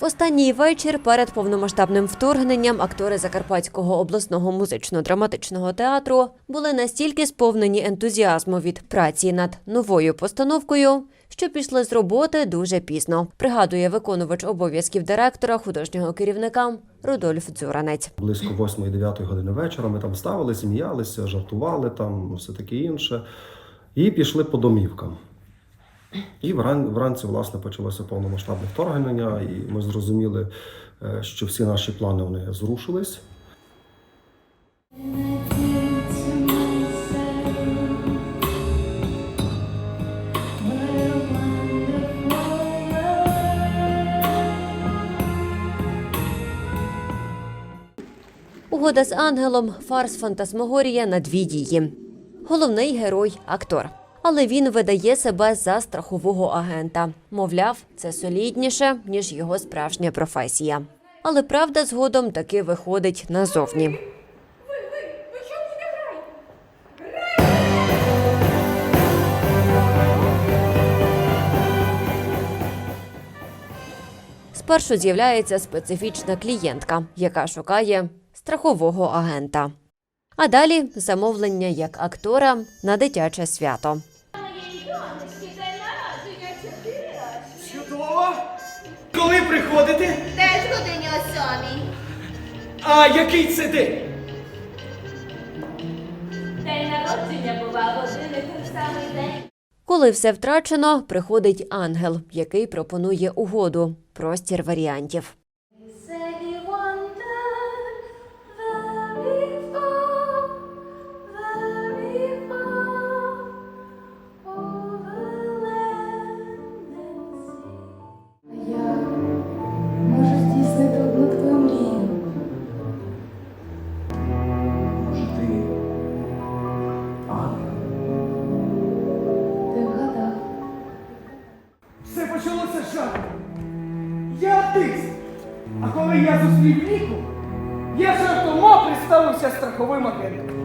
В останній вечір перед повномасштабним вторгненням актори Закарпатського обласного музично-драматичного театру були настільки сповнені ентузіазму від праці над новою постановкою, що пішли з роботи дуже пізно. Пригадує виконувач обов'язків директора художнього керівника Рудольф Дзюранець. Близько 8-9 години вечора ми там ставили, сміялися, жартували там, все таке інше. І пішли по домівкам. І вранці, власне, почалося повномасштабне вторгнення, і ми зрозуміли, е, що всі наші плани вони зрушились. Угода з ангелом фарс фантасмагорія на дві дії. Головний герой актор. Але він видає себе за страхового агента. Мовляв, це солідніше, ніж його справжня професія. Але правда згодом таки виходить назовні. Спершу з'являється специфічна клієнтка, яка шукає страхового агента. А далі замовлення як актора на дитяче свято. Чудово! Коли приходите? Теж годині о сьомій. А який це день? День народження бува один і той самий день. Коли все втрачено, приходить ангел, який пропонує угоду, простір варіантів. Зустрів Ніку, я жартома представився страховим агентом.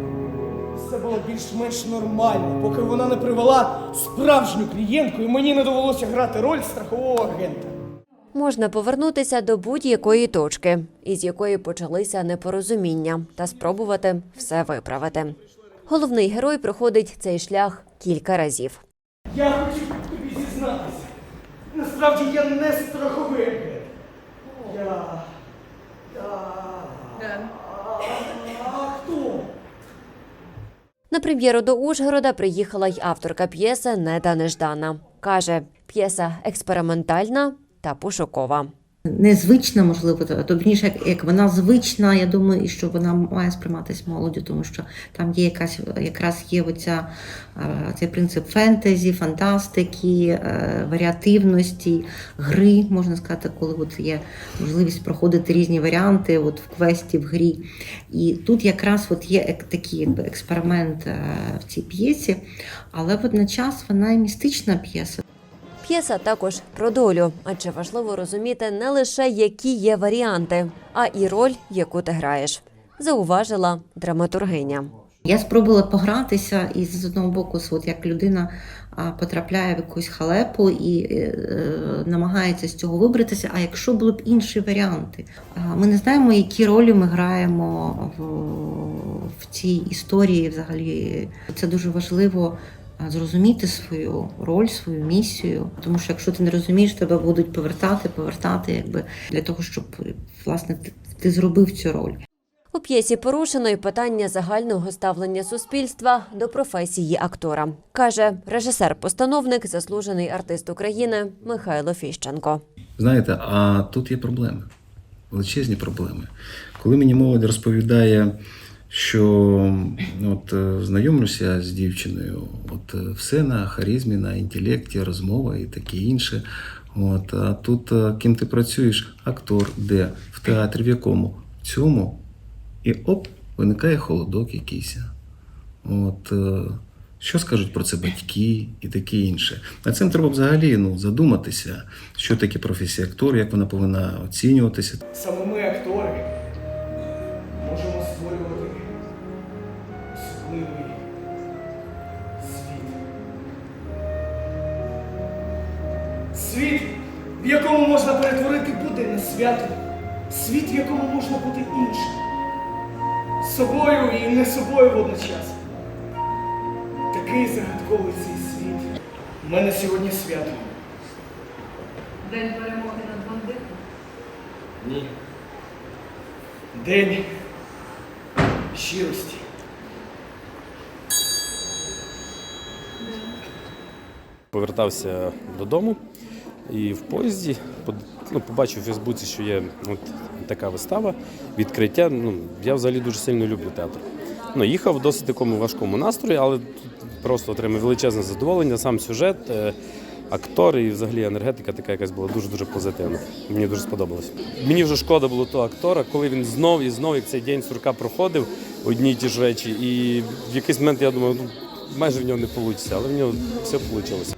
Все було більш-менш нормально, поки вона не привела справжню клієнтку, і мені не довелося грати роль страхового агента. Можна повернутися до будь-якої точки, із якої почалися непорозуміння, та спробувати все виправити. Головний герой проходить цей шлях кілька разів. Я хочу тобі зізнатися. Насправді я не страховий агент. Я. А хто? На прем'єру до Ужгорода приїхала й авторка п'єси Неда Неждана. Каже, п'єса експериментальна та пошукова. Незвична, можливо, то- точніше, як, як вона звична, я думаю, і що вона має сприйматися молоддю, тому що там є якась якраз є оця, е, цей принцип фентезі, фантастики, е, варіативності, гри, можна сказати, коли от є можливість проходити різні варіанти от в квесті, в грі. І тут якраз от є такий якби, експеримент е, в цій п'єсі, але водночас вона і містична п'єса. П'єса також про долю, адже важливо розуміти не лише які є варіанти, а і роль, яку ти граєш, зауважила драматургиня. Я спробувала погратися і з одного боку, от як людина потрапляє в якусь халепу і е, е, намагається з цього вибратися. А якщо були б інші варіанти, ми не знаємо, які ролі ми граємо в, в цій історії. Взагалі, це дуже важливо. А, Зрозуміти свою роль, свою місію, тому що якщо ти не розумієш, тебе будуть повертати, повертати, якби для того, щоб власне ти, ти зробив цю роль. У п'єсі порушено й питання загального ставлення суспільства до професії актора, каже режисер-постановник, заслужений артист України Михайло Фіщенко. Знаєте, а тут є проблеми, величезні проблеми. Коли мені молодь розповідає, що от е, знайомлюся з дівчиною, от е, все на харизмі, на інтелекті, розмова і таке інше. От, а тут е, ким ти працюєш? Актор, де? В театрі, в якому? В цьому. І оп, виникає холодок якийсь. От, що скажуть про це батьки і таке інше. Над цим треба взагалі ну, задуматися, що таке професія актора, як вона повинна оцінюватися. Саме ми, актори, особливий світ. Світ, в якому можна перетворити будень на свято, світ, в якому можна бути іншим, собою і не собою водночас. Такий загадковий цей світ. У мене сьогодні свято. День перемоги над бандитом. Ні. День щирості. Повертався додому і в поїзді ну, побачив у Фейсбуці, що є от така вистава, відкриття. Ну, я взагалі дуже сильно люблю театр. Ну, їхав в досить такому важкому настрої, але просто отримав величезне задоволення, сам сюжет, е, актори і взагалі енергетика така якась була дуже-дуже позитивна. Мені дуже сподобалось. Мені вже шкода було того актора, коли він знов і знов, як цей день сурка проходив, одні й ті ж речі. І в якийсь момент я думав, ну майже в нього не вийде, але в нього все вийшло.